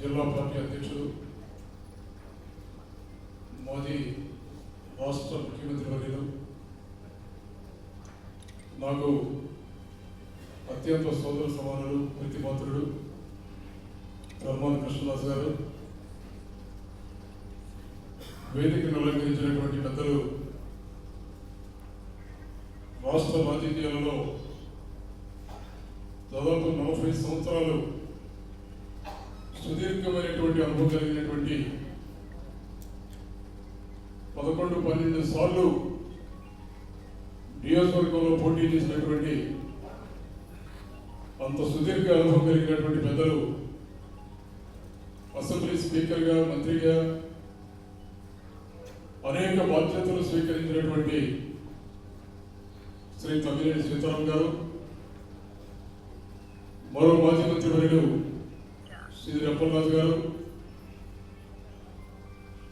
జిల్లా పార్టీ అధ్యక్షుడు మోదీ రాష్ట్ర ముఖ్యమంత్రి వర్యులు నాకు అత్యంత సోదర సమానులు ప్రతిపాత్రుడు ధర్మాన కృష్ణదాస్ గారు. వేదికను అలంకరించినటువంటి పెద్దలు రాష్ట్ర రాజకీయాలలో దాదాపు నలభై సంవత్సరాలు సుదీర్ఘమైనటువంటి అనుభవం కలిగినటువంటి పదకొండు పన్నెండు సార్లు నియోజకవర్గంలో పోటీ చేసినటువంటి అంత సుదీర్ఘ అనుభవం కలిగినటువంటి పెద్దలు అసెంబ్లీ స్పీకర్గా మంత్రిగా అనేక బాధ్యతలు స్వీకరించినటువంటి శ్రీ తమ్మినేని సీతారాం గారు మరో మాజీ మంత్రి వర్యులు శ్రీ అప్పలరాజు గారు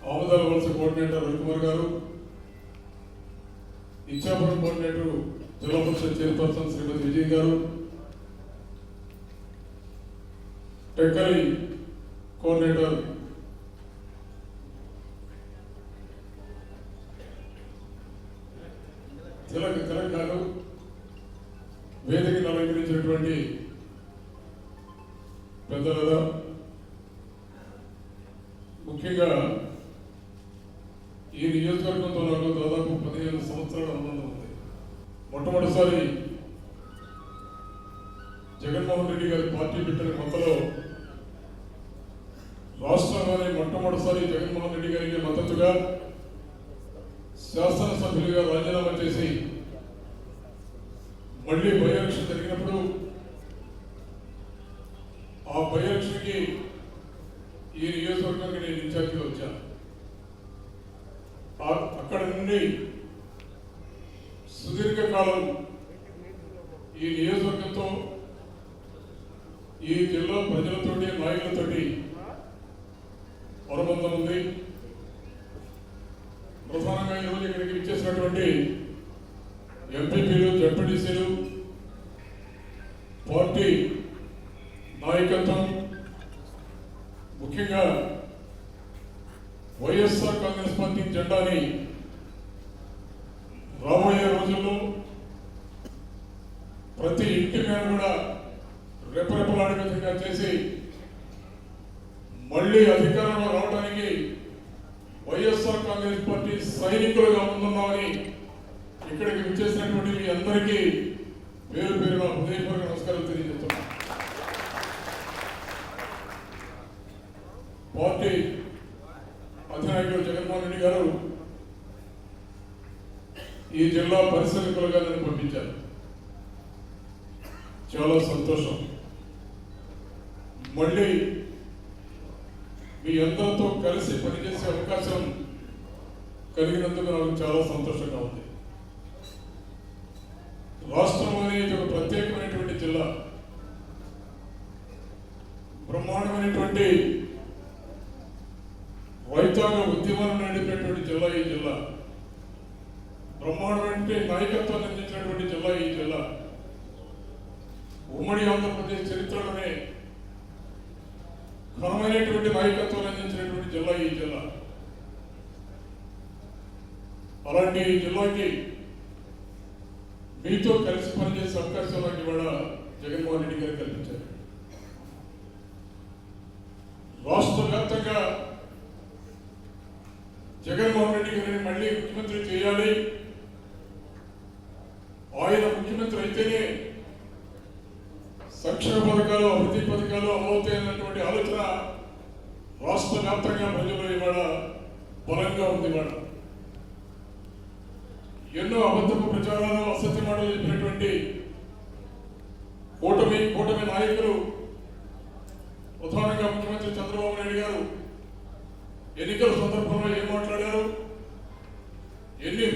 ఆముదాల వలస కోఆర్డినేటర్ రవికుమార్ గారు ఇచ్చాపురం కోఆర్డినేటర్ జిల్లా పరిషత్ చైర్పర్సన్ శ్రీమతి విజయ్ గారు టెక్కలి కోఆర్డినేటర్ తిలక్ తెలంగాణ వేదికను అలంకరించినటువంటి పెద్దలుగా ముఖ్యంగా ఈ నియోజకవర్గంతో నాకు దాదాపు పదిహేను సంవత్సరాల అనుబంధం ఉంది. మొట్టమొదటిసారి జగన్మోహన్ రెడ్డి గారి పార్టీ పెట్టిన కొత్తలో రాష్ట్రంలోనే మొట్టమొదటిసారి జగన్మోహన్ రెడ్డి గారికి మద్దతుగా శాసనసభ్యులుగా రాజీనామా చేసి మళ్ళీ బై ఎలక్షన్ జరిగినప్పుడు ఆ బై ఎలక్షన్కి ఈ నియోజకవర్గానికి నేను ఇన్ఛార్జ్గా వచ్చాను. అక్కడ నుండి సుదీర్ఘకాలం ఈ నియోజకవర్గంతో ఈ జిల్లా ప్రజలతోటి నాయకులతోటి అనుబంధం ఉంది. ప్రధానంగా ఈరోజు ఇక్కడికి ఇచ్చేసినటువంటి ఎంపీపీలు జడ్పీటీసీలు పార్టీ నాయకత్వం ముఖ్యంగా వైఎస్ఆర్ కాంగ్రెస్ పార్టీ జెండాని రాబోయే రోజుల్లో ప్రతి ఇంటి మీద కూడా రెపరెపలాడే విధంగా చేసి మళ్ళీ అధికారంలో రావడానికి వైఎస్ఆర్ కాంగ్రెస్ పార్టీ సైనికులుగా ముందున్నామని ఇక్కడికి విచ్చేసినటువంటి మీ అందరికీ పేరు పేరున హృదయపూర్వక నమస్కారం తెలియజేస్తున్నాను. పార్టీ అధినాయకుడు జగన్మోహన్ రెడ్డి గారు ఈ జిల్లా పరిశీలకులుగా నన్ను పంపించారు. చాలా సంతోషం. మళ్ళీ మీ అందరితో కలిసి పనిచేసే అవకాశం కలిగినందుకు నాకు చాలా సంతోషంగా ఉంది. రాష్ట్రంలోని ఇది ఒక ప్రత్యేకమైనటువంటి జిల్లా. బ్రహ్మాండమైనటువంటి రైతాంగ ఉద్యమాలను నడిపేటువంటి జిల్లా ఈ జిల్లా. బ్రహ్మాండమైన నాయకత్వాన్ని అందించినటువంటి జిల్లా ఈ జిల్లా. ఉమ్మడి ఆంధ్రప్రదేశ్ చరిత్రలోనే ఘనమైనటువంటి నాయకత్వాన్ని అందించినటువంటి జిల్లా ఈ జిల్లా. అలాంటి ఈ జిల్లాకి మీతో కలిసి పనిచేసే అవకాశం నాకు ఇవాళ జగన్మోహన్ రెడ్డి గారు కల్పించారు రాష్ట్ర వ్యాప్తంగా జగన్మోహన్ రెడ్డి గారిని మళ్ళీ ముఖ్యమంత్రి చేయాలి. ఆయన ముఖ్యమంత్రి అయితేనే సంక్షేమ పథకాలు అభివృద్ధి పథకాలు అమలవుతాయన్నటువంటి ఆలోచన రాష్ట్ర వ్యాప్తంగా ప్రజలు ఇవాళ బలంగా ఉంది ఇవాళ. ఎన్నో అబద్ధపు ప్రచారాలు అసత్య మాటలు చెప్పినటువంటి కూటమి కూటమి నాయకులు ప్రధానంగా ముఖ్యమంత్రి చంద్రబాబు నాయుడు గారు ఎన్నికల సందర్భంలో ఏమో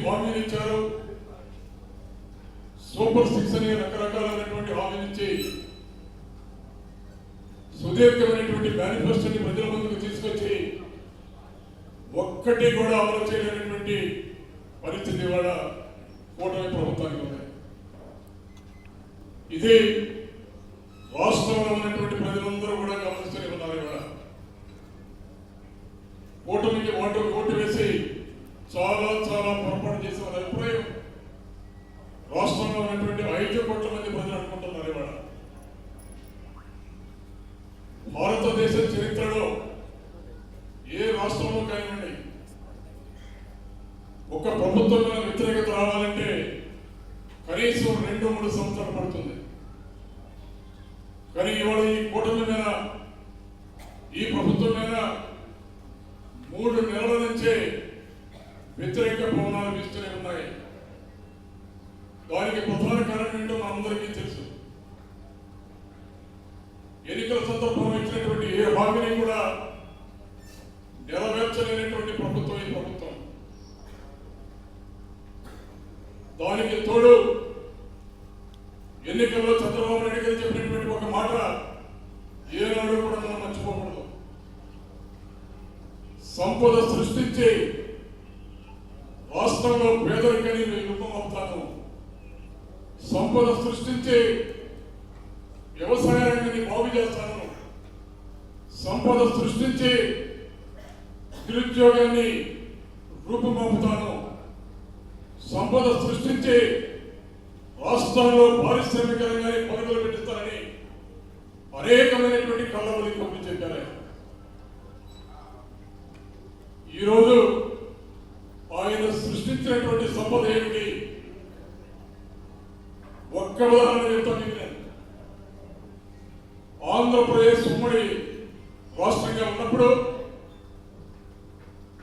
హామీలు ఇచ్చారు. సూపర్ సిక్స్ అనే రకరకాలైనటువంటి హామీలు ఇచ్చి సుదీర్ఘమైనటువంటి మేనిఫెస్టోని ప్రజల ముందుకు తీసుకొచ్చి ఒక్కటి కూడా అమలు చేయలేనటువంటి పరిస్థితి ఇవాళ కూటమి ప్రభుత్వానికి ఉంది. ఇది రాష్ట్రంలో ఉన్నటువంటి ప్రజలందరూ కూడా గమనిస్తూనే ఉన్నారు ఇవాళ. కూటమికి ఓటు ఓటు వేసి చాలా పొరపాటు చేసే వాళ్ళు వ్యతిరేక భవనాలు వీస్తూనే ఉన్నాయి. దానికి ప్రధాన కారణం ఏంటో మనందరికీ తెలుసు. ఎన్నికల సందర్భంలో ఇచ్చినటువంటి ఏ హామీని కూడా నెరవేర్చలేనటువంటి ప్రభుత్వం ఈ ప్రభుత్వం దానికి తోడు ఎన్నికల్లో చంద్రబాబు నాయుడు గారు చెప్పినటువంటి ఒక మాట ఏనాడు కూడా మనం మర్చిపోకూడదు సంపద సృష్టించి రాష్ట్రంలో పేదరికని యుద్ధం సంపద సృష్టించి వ్యవసాయ రంగాన్ని బాగు చేస్తాను. సంపద సృష్టించి నిరుద్యోగాన్ని రూపుమాపుతాను. సంపద సృష్టించి రాష్ట్రంలో పారిశ్రామిక రంగాన్ని పరుగులు పెట్టిస్తానని అనేకమైనటువంటి కళ్ళబడి పంపించారు చెప్పారు ఈరోజు సృష్టించినటువంటి సంపద ఏమిటి? ఒక్క ఉదాహరణ చెప్తాను మీకు నేను. ఆంధ్రప్రదేశ్ ఉమ్మడి రాష్ట్రంగా ఉన్నప్పుడు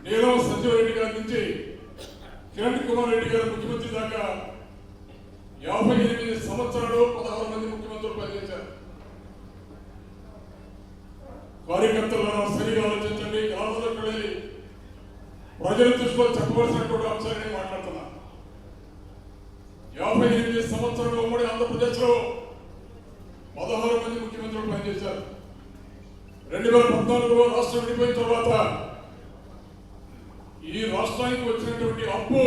నీలం సంజీవరెడ్డి గారి నుంచి కిరణ్ కుమార్ రెడ్డి గారు ముఖ్యమంత్రి దాకా యాభై ఎనిమిది సంవత్సరాలు పదహారు మంది ముఖ్యమంత్రులు పనిచేశారు కార్యకర్తలను సరిగా ఆలోచించండి గ్రామాలకు వెళ్ళి ప్రజల దృష్టిలో చెప్పవలసినటువంటి అంశాన్ని మాట్లాడుతున్నా యాభై ఎనిమిది సంవత్సరంలో ఉమ్మడి ఆంధ్రప్రదేశ్లో పదహారు మంది ముఖ్యమంత్రులు పనిచేశారు. రెండు వేల పద్నాలుగులో రాష్ట్రం విడిపోయిన తర్వాత ఈ రాష్ట్రానికి వచ్చినటువంటి అప్పు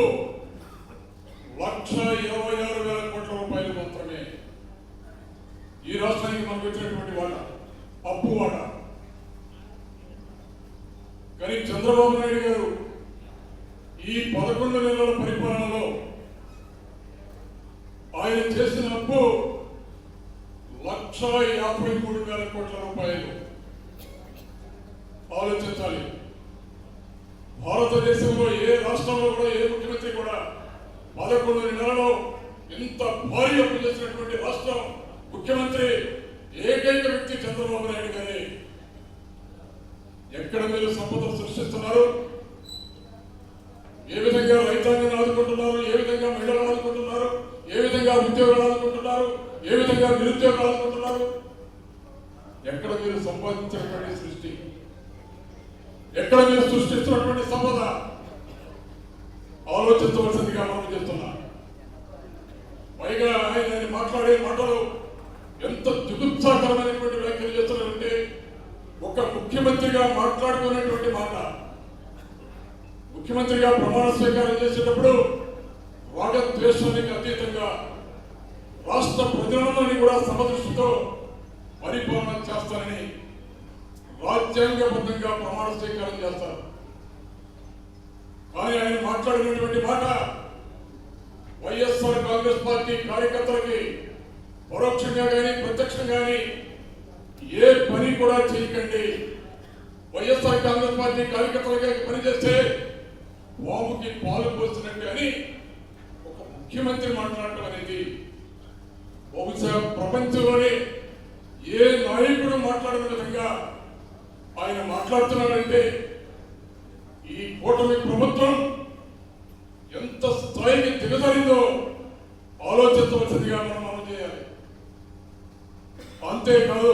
లక్ష ఇరవై ఆరు వేల కోట్ల రూపాయలు మాత్రమే. ఈ రాష్ట్రానికి మనకు వచ్చినటువంటి వాట అప్పు వాట. కానీ చంద్రబాబు నాయుడు గారు ఈ పదకొండు నెలల పరిపాలనలో ఆయన చేసిన అప్పు లక్ష యాభై మూడు వేల కోట్ల రూపాయలు ఆలోచించాలి. భారతదేశంలో ఏ రాష్ట్రంలో కూడా ఏ ముఖ్యమంత్రి కూడా పదకొండు నెలలో ఇంత భారీ అప్పు చేసినటువంటి రాష్ట్రం ముఖ్యమంత్రి ఏకైక వ్యక్తి చంద్రబాబు నాయుడు గారి. ఎక్కడ మీరు సంపద సృష్టిస్తున్నారు? ఏ విధంగా రైతాంగాన్ని ఆదుకుంటున్నారు? ఏ విధంగా మహిళలు ఆదుకుంటున్నారు ఏ విధంగా ఉద్యోగాలు ఆదుకుంటున్నారు ఏ విధంగా నిరుద్యోగాలు ఆదుకుంటున్నారు ఎక్కడ మీరు సంపాదించినటువంటి సృష్టి? ఎక్కడ మీరు సృష్టిస్తున్నటువంటి సంపద? ఆలోచించవలసిందిగా మనం చెప్తున్నా. పైగా ఆయన ఆయన మాట్లాడే మాటలు ఎంత జుగుత్సాకరమైనటువంటి వ్యాఖ్యలు చేస్తున్నారంటే ఒక ముఖ్యమంత్రిగా మాట్లాడుకునేటువంటి మాట. ముఖ్యమంత్రిగా ప్రమాణ స్వీకారం చేసేటప్పుడు రాగద్వేషానికి అతీతంగా రాష్ట్ర ప్రజలందరినీ కూడా సమదృష్టితో పరిపాలన చేస్తానని రాజ్యాంగబద్ధంగా ప్రమాణ స్వీకారం చేస్తారు. కానీ ఆయన మాట్లాడినటువంటి మాట వైఎస్ఆర్ కాంగ్రెస్ పార్టీ కార్యకర్తలకి పరోక్షంగా కానీ ప్రత్యక్షంగా కానీ ఏ పని కూడా చేయకండి. వైఎస్ఆర్ కాంగ్రెస్ పార్టీ కార్యకర్తలుగా పనిచేస్తే బాబుకి పాలు పోస్తున్నట్టు అని ఒక ముఖ్యమంత్రి మాట్లాడటం అనేది బహుశా ప్రపంచంలోనే ఏ నాయకుడు మాట్లాడిన విధంగా ఆయన మాట్లాడుతున్నాడంటే ఈ కూటమి ప్రభుత్వం ఎంత స్థాయికి దిగజారిందో ఆలోచించవలసిందిగా మనం మనం చేయాలి. అంతేకాదు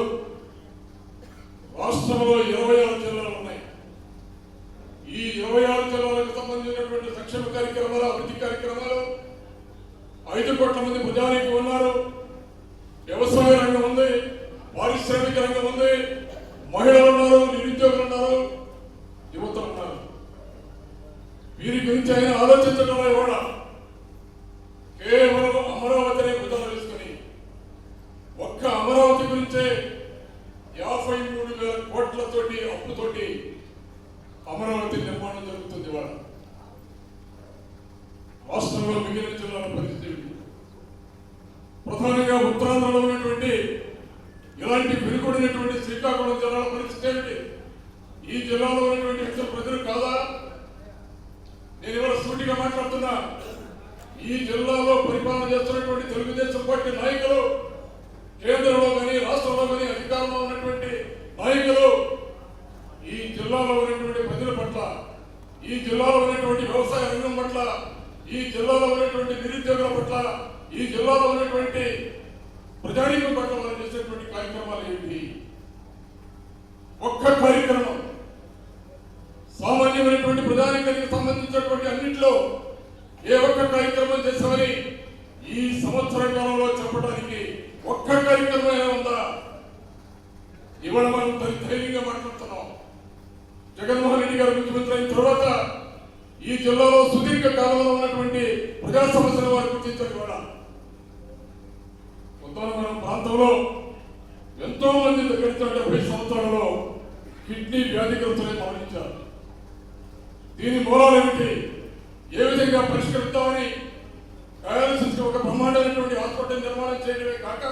రాష్ట్రంలో ఇరవై ఆరు జిల్లాలు ఉన్నాయి. ఈ ఇరవై ఆరు జిల్లాలకు సంబంధించినటువంటి సంక్షేమ కార్యక్రమాలు అభివృద్ధి కార్యక్రమాలు ఐదు కోట్ల మంది ప్రజానికి ఉన్నారు వ్యవసాయ రంగం ఉంది పారిశ్రామిక రంగం ఉంది మహిళలు ఉన్నారు నిరుద్యోగులు ఉన్నారు యువత ఉన్నారు వీరి గురించి ఆయన ఆలోచించడంలో కూడా కేవలం అమరావతిని భుజాలు వేసుకుని ఒక్క అమరావతి గురించే యాభై మూడు వేల కోట్లతోటి అప్పుతోటి అమరావతి నిర్మాణం జరుగుతుంది వాళ్ళ రాష్ట్రంలో మిగిలిన జిల్లాల పరిస్థితి ఏమిటి? ప్రధానంగా ఉత్తరాంధ్రలో ఉన్నటువంటి ఇలా ఇలాంటి వెనుకబడినటువంటి శ్రీకాకుళం జిల్లాల పరిస్థితి ఏమిటి ఈ జిల్లాలో ఉన్నటువంటి వ్యక్తులు ప్రజలు కాదా? నేను ఇవాళ సూటిగా మాట్లాడుతున్నా. ఈ జిల్లాలో పరిపాలన చేస్తున్నటువంటి తెలుగుదేశం పార్టీ నాయకులు కేంద్రంలో కానీ రాష్ట్రంలో కానీ అధికారంలో ఉన్నటువంటి నాయకులు ఈ జిల్లాలో ఉన్నటువంటి ప్రజల పట్ల ఈ జిల్లాలో ఉన్నటువంటి వ్యవసాయ రంగం పట్ల ఈ జిల్లాలో ఉన్నటువంటి నిరుద్యోగుల పట్ల ఈ జిల్లాలో ఉన్నటువంటి ప్రజానీకం పట్ల చేసేటువంటి కార్యక్రమాలు ఏంటి ఒక్క కార్యక్రమం సామాన్యమైనటువంటి ప్రజానీకానికి సంబంధించినటువంటి అన్నింటిలో ఏ ఒక్క కార్యక్రమం చేశామని ఈ సంవత్సర కాలంలో చెప్పడానికి ఒక్క కార్యక్రమం అయినా ఉందా ఇవాళ మనం ధై- ధైర్యంగా మాట్లాడుతున్నాం జగన్మోహన్ రెడ్డి గారు ముఖ్యమంత్రి అయిన తర్వాత ఈ జిల్లాలో సుదీర్ఘ కాలంలో ఉన్నటువంటి ప్రజా సమస్యలు వారు గుర్తించారు ఇవాళ ఉత్తరాంధ్ర ప్రాంతంలో ఎంతో మంది దగ్గర డెబ్బై సంవత్సరాలలో కిడ్నీ వ్యాధిగ్రస్తులే మరణించారు. దీని మూలాలు ఏమిటి? ఏ విధంగా పరిష్కరిద్దామని డయాలసిస్ ఒక బ్రహ్మాండమైనటువంటి హాస్పిటల్ నిర్మాణం చేయడమే కాక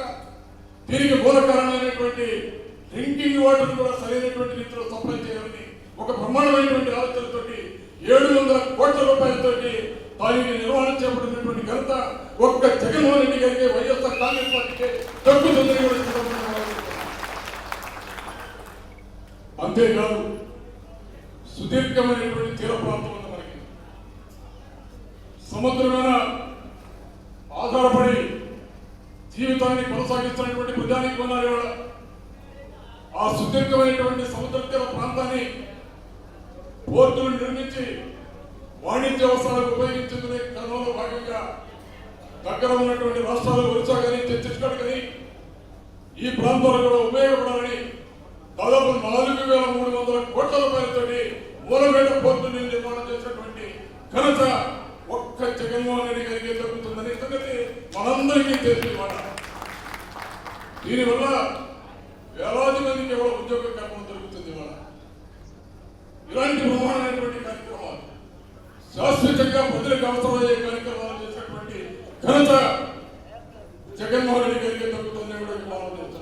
దీనికి మూల కారణమైనటువంటి డ్రింకింగ్ వాటర్ కూడా సరైనటువంటి రీతిలో సప్లై చేయాలని ఒక బ్రహ్మాండమైనటువంటి ఆలోచనతోటి ఏడు వందల కోట్ల రూపాయలతోటి దానికి నిర్వహణ చేపట్టినటువంటి ఘనత ఒక్క జగన్మోహన్ రెడ్డి గారికి వైఎస్ఆర్ కాంగ్రెస్ పార్టీకి దక్కుతుందని కూడా ఈ సందర్భంగా భావిస్తున్నాను. అంతేకాదు సుదీర్ఘమైనటువంటి తీర ప్రాంతం ఉంది మనకి. సముద్రం మీద ఆధారపడి జీవితాన్ని కొనసాగిస్తున్నటువంటి ప్రజానికి ఉన్నారు ఇవాళ ఆ సుదీర్ఘమైనటువంటి సముద్ర తీర ప్రాంతాన్ని పోర్టులు నిర్మించి వాణిజ్య అవసరాలకు ఉపయోగించుకునే క్రమంలో భాగంగా దగ్గర ఉన్నటువంటి రాష్ట్రాలు ఒరిస్సా కానీ ఛత్తీస్గఢ్ కానీ ఈ ప్రాంతాలు కూడా ఉపయోగపడాలని దాదాపు నాలుగు వేల మూడు వందల కోట్ల రూపాయలతోటి మూలమేట పోర్టుని నిర్మాణం చేసినటువంటి ఘనత ఒక్క జగన్మోహన్ రెడ్డి గారికి దక్కుతుందని సంగతి మనందరికీ తెలిసిన మాట. దీనివల్ల వేలాది మందికి ఎవరో ఉద్యోగ కల్పన దొరుకుతుంది మన ఇలాంటి బ్రహ్మాండమైనటువంటి కార్యక్రమాలు శాశ్వతంగా ప్రజలకు అవసరమయ్యే కార్యక్రమాలు చేసినటువంటి ఘనత జగన్మోహన్ రెడ్డి గారికి దక్కుతుందని కూడా మనం చేస్తున్నాం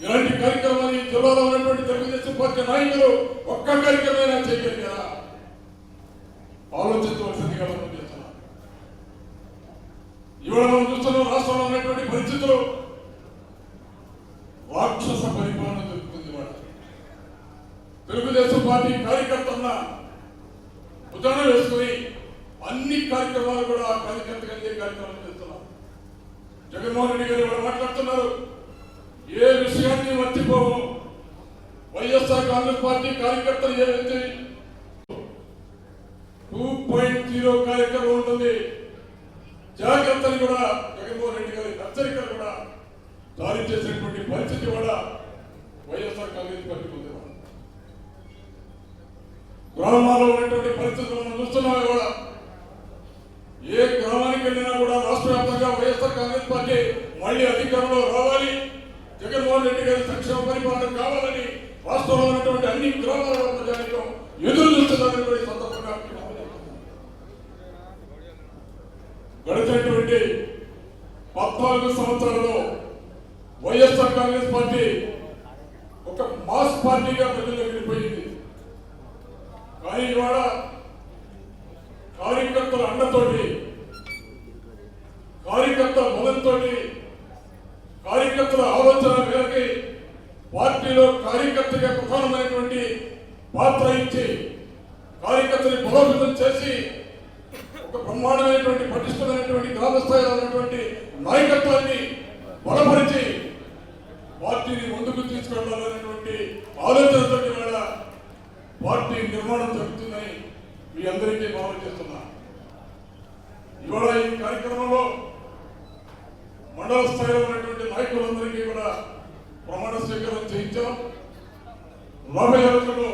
ఇలాంటి కార్యక్రమాన్ని జిల్లాలో ఉన్నటువంటి తెలుగుదేశం పార్టీ నాయకులు ఒక్క కార్యక్రమైనా చేయగలిగారా ఆలోచించవలసిందిగా మనం చేస్తున్నాం ఇవాళ మనం చూస్తున్నాం రాష్ట్రంలో ఉన్నటువంటి పరిస్థితులు రాక్షస పరిపాలన జరుగుతుంది ఇవాళ తెలుగుదేశం పార్టీ కార్యకర్తన్న భుజాన వేసుకుని అన్ని కార్యక్రమాలు కూడా ఆ కార్యకర్త కలిగే కార్యక్రమాలు చేస్తున్నాం జగన్మోహన్ రెడ్డి గారు ఇవాళ మాట్లాడుతున్నారు ఏ విషయాన్ని మర్చిపోము వైఎస్ఆర్ కాంగ్రెస్ పార్టీ కార్యకర్తలు ఏదైతే టూ పాయింట్ జీరో కార్యక్రమం ఉంటుంది జాగ్రత్తలు కూడా జగన్మోహన్ రెడ్డి గారి హెచ్చరికలు కూడా జారీ చేసినటువంటి పరిస్థితి కూడా వైఎస్ఆర్ కాంగ్రెస్ పార్టీ ఉంది. గ్రామాల్లో ఉన్నటువంటి పరిస్థితులు మనం చూస్తున్నాం కూడా. ఏ గ్రామానికి వెళ్ళినా కూడా రాష్ట్ర వ్యాప్తంగా వైఎస్ఆర్ కాంగ్రెస్ పార్టీ మళ్ళీ అధికారంలో రావాలి. జగన్మోహన్ రెడ్డి గారి సంక్షేమ పరిపాలన కావాలని రాష్ట్రంలో ఉన్నటువంటి అన్ని గ్రామాల ప్రజానికం ఎదురు చూస్తున్నటువంటి సందర్భంగా గడిచినటువంటి పద్నాలుగు సంవత్సరాలలో వైఎస్ఆర్ కాంగ్రెస్ పార్టీ ఒక మాస్ పార్టీగా ప్రజలకు వెళ్ళిపోయింది కానీ ఇవాళ కార్యకర్తల అండతోటి కార్యకర్తల బలంతో కార్యకర్తల ఆలోచన మేరకి పార్టీలో కార్యకర్తగా ప్రధానమైనటువంటి పాత్ర ఇచ్చి కార్యకర్తని బలోపేతం చేసి ఒక బ్రహ్మాండమైనటువంటి పటిష్టమైనటువంటి గ్రామ స్థాయిలో ఉన్నటువంటి నాయకత్వాన్ని బలపరిచి పార్టీని ముందుకు తీసుకెళ్ళాలనేటువంటి ఆలోచనతో ఇవాళ పార్టీ నిర్మాణం జరుగుతుందని మీ అందరికీ మనం చేస్తున్నా. ఇవాళ ఈ కార్యక్రమంలో మండల స్థాయిలో ఉన్నటువంటి నాయకులందరికీ కూడా ప్రమాణ స్వీకారం చేయించాం. రాబోయే రోజుల్లో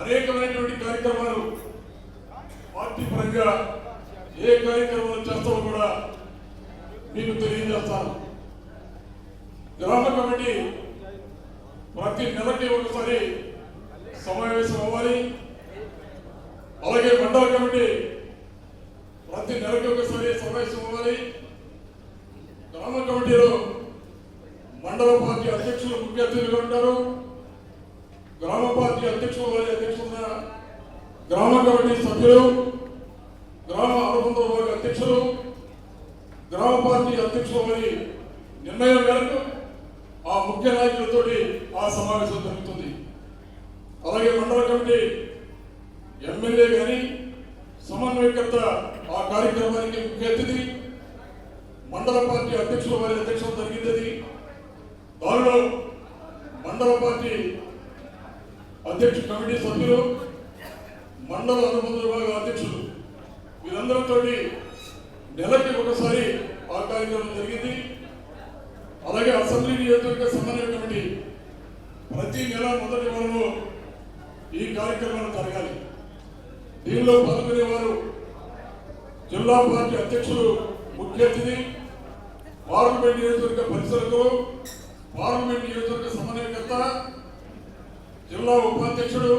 అనేకమైనటువంటి కార్యక్రమాలు పార్టీ పరంగా ఏ కార్యక్రమాలు చేస్తామో కూడా మీకు తెలియజేస్తాను. గ్రామ కమిటీ ప్రతి నెలకి ఒకసారి సమావేశం అవ్వాలి. అలాగే మండల కమిటీ ప్రతి నెలకి ఒకసారి సమావేశం అవ్వాలి. గ్రామ కమిటీలో మండల పార్టీ అధ్యక్షులు ముఖ్య అతిథులుగా ఉంటారు. గ్రామ పార్టీ అధ్యక్షులు గ్రామ కమిటీ సభ్యులు గ్రామ అనుబంధ వర్గ అధ్యక్షులు గ్రామ పార్టీ అధ్యక్షుల వారి నిర్ణయం మేరకు ఆ ముఖ్య నాయకులతో ఆ సమావేశం జరుగుతుంది. అలాగే మండల కమిటీ ఎమ్మెల్యే కానీ సమన్వయకర్త ఆ కార్యక్రమానికి ముఖ్య అతిథి మండల పార్టీ అధ్యక్షుల వారి అధ్యక్షత జరిగింది దానిలో మండల పార్టీ అధ్యక్ష కమిటీ సభ్యులు మండల అనుబంధ విభాగ అధ్యక్షులు. వీరందరితో నెలకి ఒకసారి ఆ కార్యక్రమం జరిగింది. అలాగే అసెంబ్లీ నియోజకవర్గ సమన్వయ కమిటీ ప్రతి నెల మొదటి వారంలో ఈ కార్యక్రమాలు జరగాలి. దీనిలో పాల్గొనేవారు జిల్లా పార్టీ అధ్యక్షులు ముఖ్య అతిథి పార్లమెంట్ నియోజకవర్గ పరిశీలకులు పార్లమెంట్ నియోజకవర్గ సమన్వయకర్త జిల్లా ఉపాధ్యక్షుడు